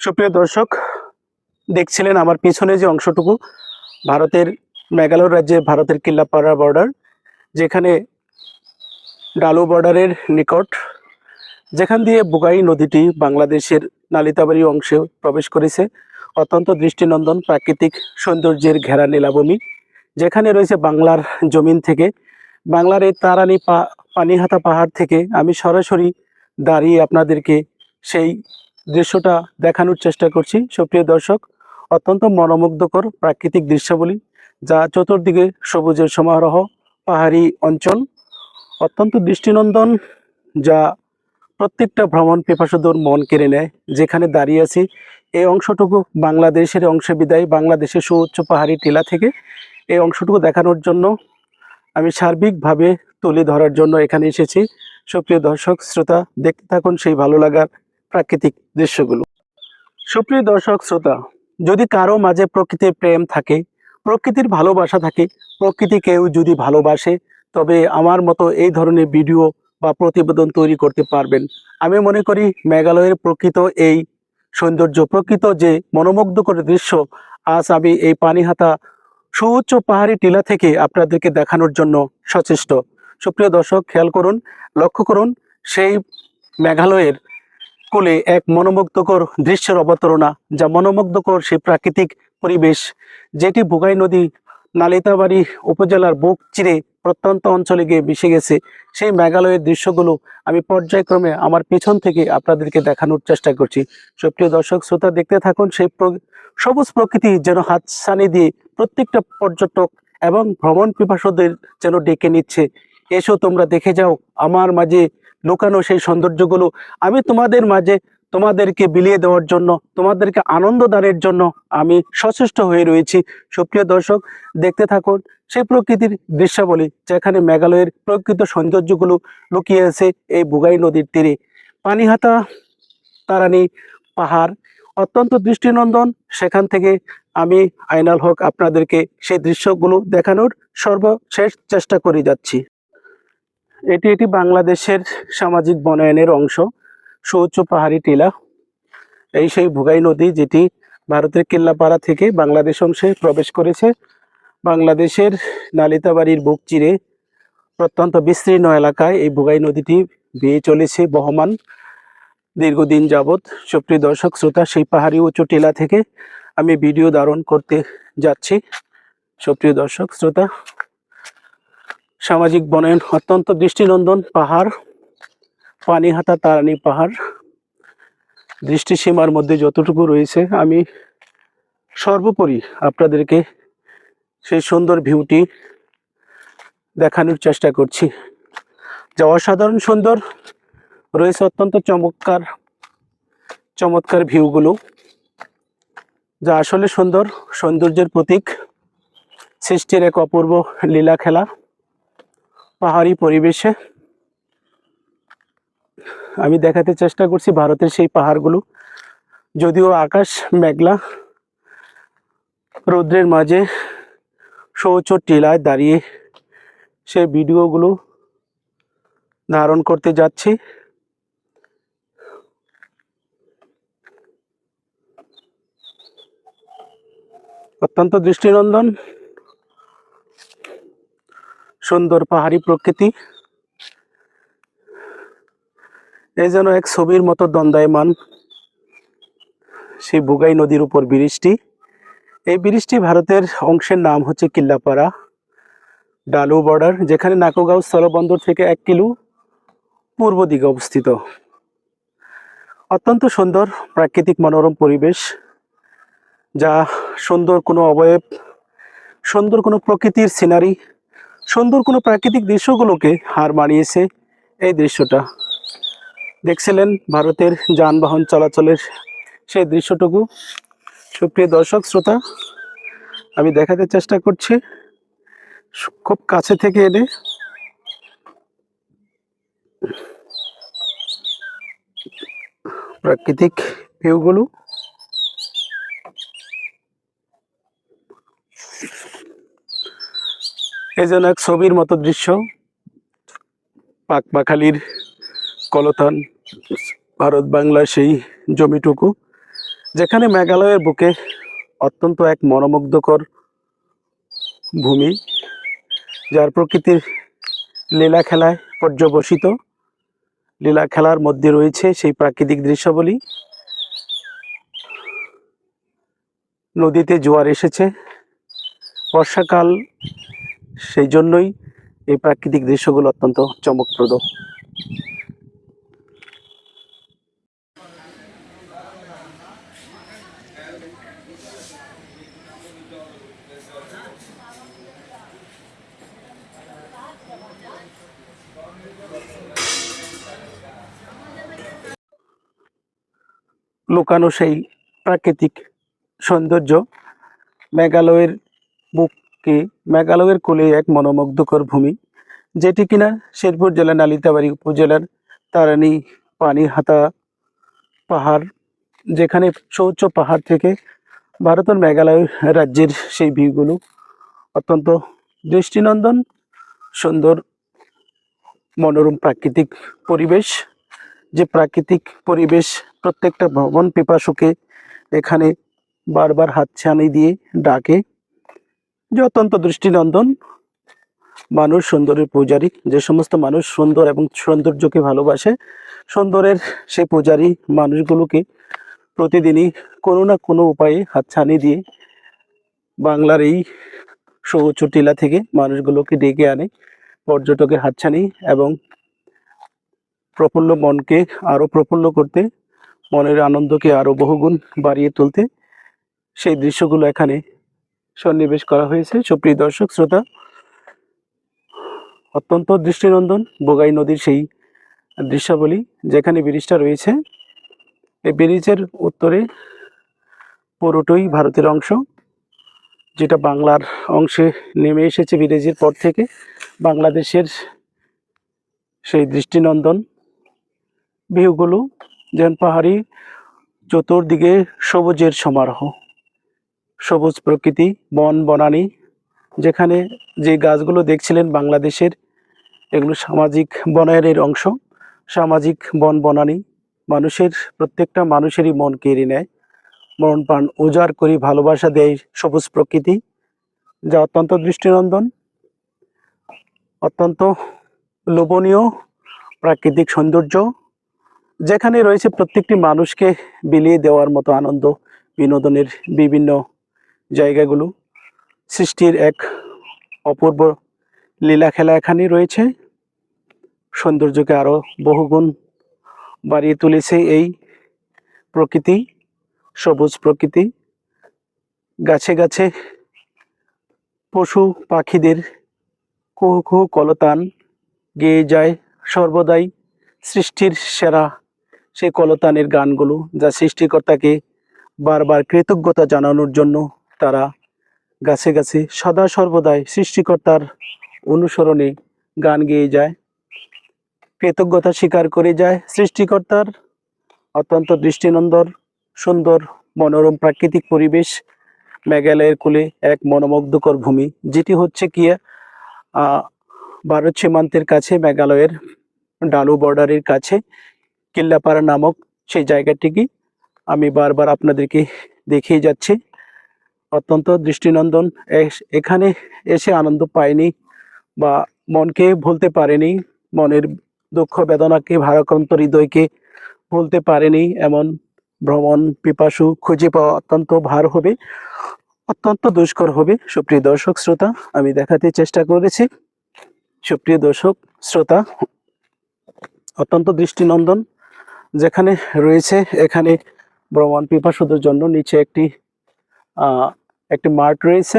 সুপ্রিয় দর্শক, দেখছিলেন আমার পিছনে যে অংশটুকু, ভারতের মেঘালয় রাজ্যে ভারতের কিল্লাপাড়া বর্ডার যেখানে ডালু বর্ডারের নিকট, যেখান দিয়ে বুগাই নদীটি বাংলাদেশের নালিতাবাড়ি অংশে প্রবেশ করেছে, অত্যন্ত দৃষ্টিনন্দন প্রাকৃতিক সৌন্দর্যের ঘেরা নীলাভূমি, যেখানে রয়েছে বাংলার জমিন থেকে, বাংলার এই তারানি পা, পানিহাতা পাহাড় থেকে আমি সরাসরি দাঁড়িয়ে আপনাদেরকে সেই দৃশ্যটা দেখানোর চেষ্টা করছি। সুপ্রিয় দর্শক, অত্যন্ত মনোমুগ্ধকর প্রাকৃতিক দৃশ্যাবলী, যা চতুর্দিকে সবুজের সমারোহ, পাহাড়ি অঞ্চল, অত্যন্ত দৃষ্টিনন্দন, যা প্রত্যেকটা ভ্রমণ পিপাসুদর মন কেড়ে নেয়। যেখানে দাঁড়িয়ে আছি, এই অংশটুকু বাংলাদেশের অংশে বিদায়, বাংলাদেশের সুউচ্চ পাহাড়ি টিলা থেকে এই অংশটুকু দেখানোর জন্য আমি সার্বিকভাবে তুলে ধরার জন্য এখানে এসেছি। সুপ্রিয় দর্শক, শ্রোতা, দেখতে থাকুন, সেই ভালো লাগার প্রাকৃতিক দৃশ্যগুলো। সুপ্রিয় দর্শক, শ্রোতা, যদি কারও মাঝে প্রকৃতির প্রেম থাকে, প্রকৃতির ভালোবাসা থাকে, প্রকৃতি কেউ যদি ভালোবাসে, তবে আমার মতো এই ধরনের ভিডিও বা প্রতিবেদন তৈরি করতে পারবেন। আমি মনে করি মেঘালয়ের প্রকৃত এই সৌন্দর্য, প্রকৃত যে মনোমুগ্ধকর দৃশ্য, আজ আমি এই পানিহাতা সুউচ্চ পাহাড়ি টিলা থেকে আপনাদেরকে দেখানোর জন্য সচেষ্ট। সুপ্রিয় দর্শক, খেয়াল করুন, লক্ষ্য করুন, সেই মেঘালয়ের কোলে এক মনোমুগ্ধকর দৃশ্যের অবতারণা, যা মনোমুগ্ধকর সেই প্রাকৃতিক পরিবেশ, যেটি বুগাই নদী, নালিতাবাড়ি উপজেলার বুক চিরে প্রত্যন্ত অঞ্চলে গিয়ে মিশে গেছে। সেই মেঘালয়ের দৃশ্যগুলো আমি পর্যায়ক্রমে আমার পেছন থেকে আপনাদেরকে দেখানোর চেষ্টা করছি। সুপ্রিয় দর্শক, শ্রোতা দেখতে থাকুন, সেই সবুজ প্রকৃতি যেন হাতছানি দিয়ে প্রত্যেকটা পর্যটক এবং ভ্রমণ পিপাসুদের যেন ডেকে নিচ্ছে। এসো তোমরা দেখে যাও, আমার মাঝে লুকানো সেই সৌন্দর্যগুলো আমি তোমাদের মাঝে তোমাদেরকে বিলিয়ে দেওয়ার জন্য, তোমাদেরকে আনন্দ দানের জন্য আমি সচেষ্ট হয়ে রয়েছি। সুপ্রিয় দর্শক, দেখতে থাকুন সেই প্রকৃতির দৃশ্যাবলী যেখানে মেঘালয়ের প্রকৃত সৌন্দর্যগুলো লুকিয়ে আছে এই বুগাই নদীর তীরে। পানিহাতা, তারানি পাহাড়, অত্যন্ত দৃষ্টিনন্দন। সেখান থেকে আমি আইনাল হক আপনাদেরকে সেই দৃশ্যগুলো দেখানোর সর্বশেষ চেষ্টা করে যাচ্ছি। এটি এটি বাংলাদেশের সামাজিক বনায়নের অংশ। সুউচ্চ পাহাড়ি টিলা। এই সেই ভুগাই নদী যেটি ভারতের কিল্লাপাড়া থেকে বাংলাদেশ অংশে প্রবেশ করেছে। বাংলাদেশের নালিতাবাড়ির বুক চিরে প্রত্যন্ত বিস্তীর্ণ এলাকায় এই ভুগাই নদীটি বেয়ে চলেছে বহমান। দীর্ঘদিন যাবৎ সুপ্রিয় দর্শক, শ্রোতা, সেই পাহাড়ি উঁচু টিলা থেকে আমি ভিডিও ধারণ করতে যাচ্ছি। সুপ্রিয় দর্শক, শ্রোতা সামাজিক বনায়ন, অত্যন্ত দৃষ্টিনন্দন পাহাড়, পানিহাতা তারানি পাহাড়। দৃষ্টিসীমার মধ্যে যতটুকু রয়েছে, আমি সর্বোপরি আপনাদেরকে সেই সুন্দর ভিউটি দেখানোর চেষ্টা করছি। যা অসাধারণ সুন্দর, রয়েছে অত্যন্ত চমৎকার চমৎকার ভিউগুলো যা আসলে সুন্দর, সৌন্দর্যের প্রতীক, সৃষ্টির এক অপূর্ব লীলা খেলা। পাহাড়ি পরিবেশে। আমি দেখাতে চেষ্টা করছি ভারতের সেই পাহাড়গুলো। যদিও আকাশ মেঘলা, রৌদ্রের মাঝে সৌচ টিলায় দাঁড়িয়ে সেই ভিডিওগুলো ধারণ করতে যাচ্ছি। অত্যন্ত দৃষ্টিনন্দন। সুন্দর পাহাড়ি প্রকৃতি। এই যেন এক ছবির মতো দণ্ডায়মান সেই বুগাই নদীর উপর ব্রিজটি এই ব্রিজটি ভারতের অংশের নাম হচ্ছে কিল্লাপাড়া, ডালু বর্ডার, যেখানে নাকোগাঁও স্থলবন্দর থেকে এক কিলো পূর্ব দিকে অবস্থিত। অত্যন্ত সুন্দর প্রাকৃতিক মনোরম পরিবেশ, যা সুন্দর কোনো অবয়ব, সুন্দর কোনো প্রকৃতির সিনারি সুন্দর কোনো প্রাকৃতিক দৃশ্যগুলোকে হার মানিয়েছে এই দৃশ্যটা। দেখছিলেন ভারতের যানবাহন চলাচলের সেই দৃশ্যটুকু। সুপ্রিয় দর্শক, শ্রোতা, আমি দেখাতে চেষ্টা করছি খুব কাছে থেকে এনে। প্রাকৃতিক ভিউগুলো। এই যেন এক ছবির মতো দৃশ্য। পাকপাখালির কলতান, ভারত বাংলার সেই জমিটুকু, যেখানে মেঘালয়ের বুকে অত্যন্ত এক মনোমুগ্ধকর ভূমি, যার প্রকৃতির লীলা খেলায় পর্যবসিত। লীলা খেলার মধ্যে রয়েছে সেই প্রাকৃতিক দৃশ্যাবলী। নদীতে জোয়ার এসেছে। বর্ষাকাল সেই জন্যই এই প্রাকৃতিক দৃশ্যগুলো অত্যন্ত চমকপ্রদ। লুকানো সেই প্রাকৃতিক সৌন্দর্য মেঘালয়ের বুকে মেঘালয়ের কোলে এক মনোমুগ্ধকর ভূমি, যেটি কিনা শেরপুর জেলার নালিতাবাড়ি উপজেলার তারানি পানিহাতা পাহাড়, যেখানে সৌচ্চ পাহাড় থেকে ভারতের মেঘালয় রাজ্যের সেই ভিউগুলো অত্যন্ত দৃষ্টিনন্দন, সুন্দর, মনোরম প্রাকৃতিক পরিবেশ, যে প্রাকৃতিক পরিবেশ প্রত্যেকটা ভ্রমণ পিপাসুকে এখানে বারবার হাত হাতছানি দিয়ে ডাকে। যে অত্যন্ত দৃষ্টিনন্দন। মানুষ সুন্দরের পূজারী, যে সমস্ত মানুষ সুন্দর এবং সৌন্দর্যকে ভালোবাসে, সুন্দরের সেই পূজারী মানুষগুলোকে প্রতিদিনই কোনো না কোনো উপায়ে হাতছানি দিয়ে বাংলার এই সৌচ টিলা থেকে মানুষগুলোকে ডেকে আনে পর্যটকের হাতছানি এবং প্রফুল্ল মনকে আরও প্রফুল্ল করতে, মনের আনন্দকে আরও বহুগুণ বাড়িয়ে তুলতে, সেই দৃশ্যগুলো এখানে সন্নিবেশ করা হয়েছে। সুপ্রিয় দর্শক, শ্রোতা, অত্যন্ত দৃষ্টিনন্দন বোগাই নদীর সেই দৃশ্যাবলী যেখানে ব্রিজটা রয়েছে। এই ব্রিজের উত্তরে পুরোটাই ভারতের অংশ, যেটা বাংলার অংশে নেমে এসেছে ব্রিজের পর থেকে। বাংলাদেশের সেই দৃষ্টিনন্দন, ভিউগুলো যেন পাহাড়ি চতুর্দিকে সবুজের সমারোহ। সবুজ প্রকৃতি, বন, বনানী, যেখানে যে গাছগুলো দেখছিলেন বাংলাদেশের, এগুলো সামাজিক বনায়নের অংশ। সামাজিক বন, বনানী, মানুষের প্রত্যেকটা মানুষেরই মন কেড়ে নেয়। মন প্রাণ উজাড় করে ভালোবাসা দেয় সবুজ প্রকৃতি, যা অত্যন্ত দৃষ্টিনন্দন, অত্যন্ত লোভনীয় প্রাকৃতিক সৌন্দর্য, যেখানে রয়েছে প্রত্যেকটি মানুষকে বিলিয়ে দেওয়ার মতো আনন্দ, বিনোদনের বিভিন্ন জায়গাগুলো সৃষ্টির এক অপূর্ব লীলা খেলা এখানে রয়েছে। সৌন্দর্যকে আরও বহুগুণ বাড়িয়ে তুলেছে এই প্রকৃতি, সবুজ প্রকৃতি। গাছে গাছে পশু পাখিদের কুহু কুহু কলতান গেয়ে যায় সর্বদাই। সৃষ্টির সেরা সেই কলতানের গানগুলো যা সৃষ্টিকর্তাকে বারবার কৃতজ্ঞতা জানানোর জন্য তারা গাছে গাছে সদা সর্বদাই সৃষ্টিকর্তার অনুসরণে গান গেয়ে যায়। কৃতজ্ঞতা স্বীকার করে যায় সৃষ্টিকর্তার। অত্যন্ত দৃষ্টিনন্দন, সুন্দর, মনোরম প্রাকৃতিক পরিবেশ, মেঘালয়ের কোলে এক মনোমুগ্ধকর ভূমি, যেটি হচ্ছে কি ভারত সীমান্তের কাছে, মেঘালয়ের ডালু বর্ডারের কাছে, কিল্লাপাড়া নামক সেই জায়গাটিকে আমি বারবার আপনাদেরকে দেখিয়ে যাচ্ছি। অত্যন্ত দৃষ্টিনন্দন। এখানে এসে আনন্দ পায়নি বা মনকে ভুলতে পারেনি, মনের দুঃখ বেদনাকে, ভারাক্রান্ত হৃদয়কে ভুলতে পারেনি এমন ভ্রমণ পিপাসু খুঁজে পাওয়া অত্যন্ত ভার হবে, অত্যন্ত দুষ্কর হবে। সুপ্রিয় দর্শক, শ্রোতা, আমি দেখাতে চেষ্টা করেছি। সুপ্রিয় দর্শক, শ্রোতা, অত্যন্ত দৃষ্টিনন্দন যেখানে রয়েছে, এখানে ভ্রমণ পিপাসুদের জন্য নিচে একটি একটি মাঠ রয়েছে,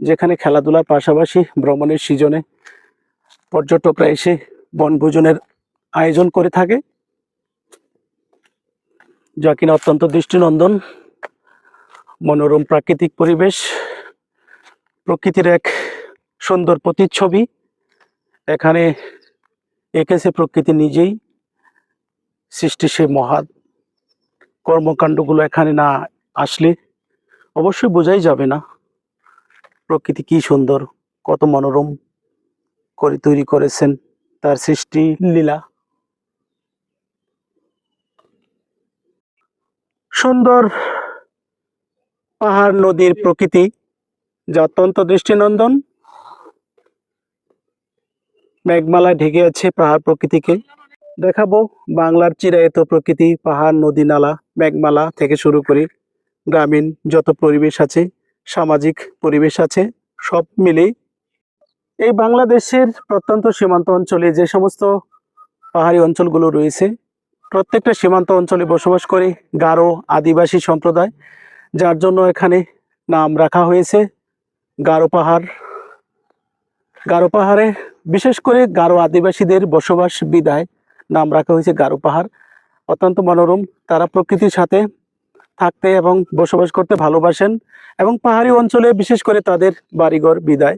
যেখানে খেলাধুলার পাশাপাশি ভ্রমণের সিজনে পর্যটকরা এসে বনভোজনের আয়োজন করে থাকে। যা কিনা অত্যন্ত দৃষ্টিনন্দন, মনোরম প্রাকৃতিক পরিবেশ, প্রকৃতির এক সুন্দর প্রতিচ্ছবি। এখানে এঁকেছে প্রকৃতি নিজেই, সৃষ্টি সে মহান কর্মকাণ্ডগুলো এখানে না আসলে অবশ্যই বোঝাই যাবে না প্রকৃতি কি সুন্দর, কত মনোরম করে তৈরি করেছেন তার সৃষ্টি লীলা। সুন্দর পাহাড়, নদীর প্রকৃতি, যা অত্যন্ত দৃষ্টিনন্দন। মেঘমালায় ঢেকে আছে পাহাড় প্রকৃতিকে। দেখাবো বাংলার চিরায়ত প্রকৃতি, পাহাড়, নদী, নালা, মেঘমালা থেকে শুরু করে গ্রামীণ যত পরিবেশ আছে, সামাজিক পরিবেশ আছে, সব মিলেই এই বাংলাদেশের প্রত্যন্ত সীমান্ত অঞ্চলে যে সমস্ত পাহাড়ি অঞ্চলগুলো রয়েছে, প্রত্যেকটা সীমান্ত অঞ্চলে বসবাস করে গারো আদিবাসী সম্প্রদায়, যার জন্য এখানে নাম রাখা হয়েছে গারো পাহাড়। গারো পাহাড়ে বিশেষ করে গারো আদিবাসীদের বসবাস বিদায় নাম রাখা হয়েছে গারো পাহাড়। অত্যন্ত মনোরম, তারা প্রকৃতির সাথে থাকতে এবং বসবাস করতে ভালোবাসেন এবং পাহাড়ি অঞ্চলে বিশেষ করে তাদের বাড়িঘর বিদায়।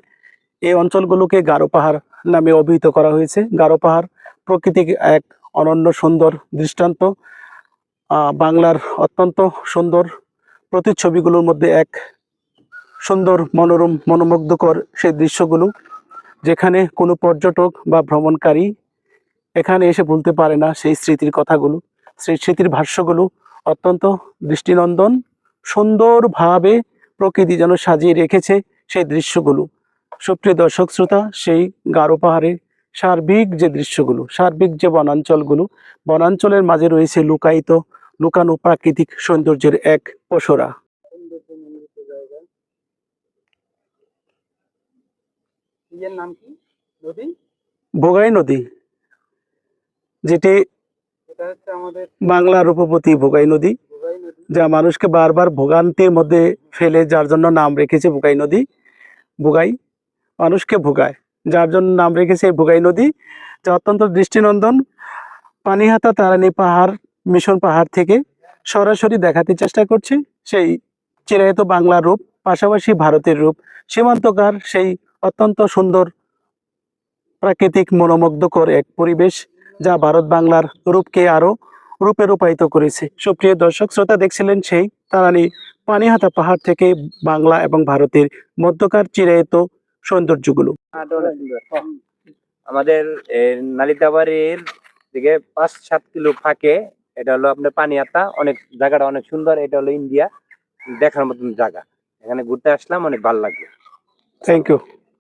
এই অঞ্চলগুলোকে গারো পাহাড় নামে অভিহিত করা হয়েছে। গারো পাহাড় প্রকৃতিক এক অনন্য সুন্দর দৃষ্টান্ত। বাংলার অত্যন্ত সুন্দর প্রতিচ্ছবিগুলোর মধ্যে এক সুন্দর মনোরম, মনোমুগ্ধকর সেই দৃশ্যগুলো, যেখানে কোনো পর্যটক বা ভ্রমণকারী এখানে এসে বলতে পারে না সেই স্মৃতির কথাগুলো, সেই স্মৃতির ভাষ্যগুলো অত্যন্ত দৃষ্টিনন্দন সুন্দরভাবে প্রকৃতি যেন সাজিয়ে রেখেছে সেই দৃশ্যগুলো। সুপ্রিয় দর্শক শ্রোতা সেই গারো পাহাড়ে সার্বিক যে দৃশ্যগুলো সার্বিক যে বনাঞ্চলগুলো বনাঞ্চলের মাঝে রয়েছে লুকায়িত লুকানো প্রাকৃতিক সৌন্দর্যের এক পসরা নাম কি? নদী ভোগাই নদী যেটি বাংলার রূপবতী ভোগাই নদী, যা মানুষকে বারবার ভোগান্তির মধ্যে ফেলে, যার জন্য নাম রেখেছে ভোগাই নদী। ভোগাই মানুষকে ভোগায়, যার জন্য নাম রেখেছে ভোগাই নদী। যা অত্যন্ত দৃষ্টিনন্দন। পানিহাতা তারানি পাহাড়, মিশন পাহাড় থেকে সরাসরি দেখাতে চেষ্টা করছে। সেই চিরায়ত বাংলার রূপ, পাশাপাশি ভারতের রূপ। সীমান্তকার, সেই অত্যন্ত সুন্দর, প্রাকৃতিক, মনোমুগ্ধকর এক পরিবেশ। যা ভারত বাংলার রূপকে আরও রূপে রূপায়িত করেছে। সুপ্রিয় দর্শক শ্রোতা দেখছিলেন সেই তারানি পানিহাতা পাহাড় থেকে বাংলা এবং ভারতের মধ্যকার চিরায়ত সৌন্দর্যগুলো। আমাদের নালিতাবাড়ির দিকে পাঁচ সাত কিলো ফাঁকে এটা হলো আপনার পানিয়াতা অনেক জায়গাটা অনেক সুন্দর এটা হলো ইন্ডিয়া। দেখার মতন জায়গা। এখানে ঘুরতে আসলাম অনেক ভালো লাগল। Thank you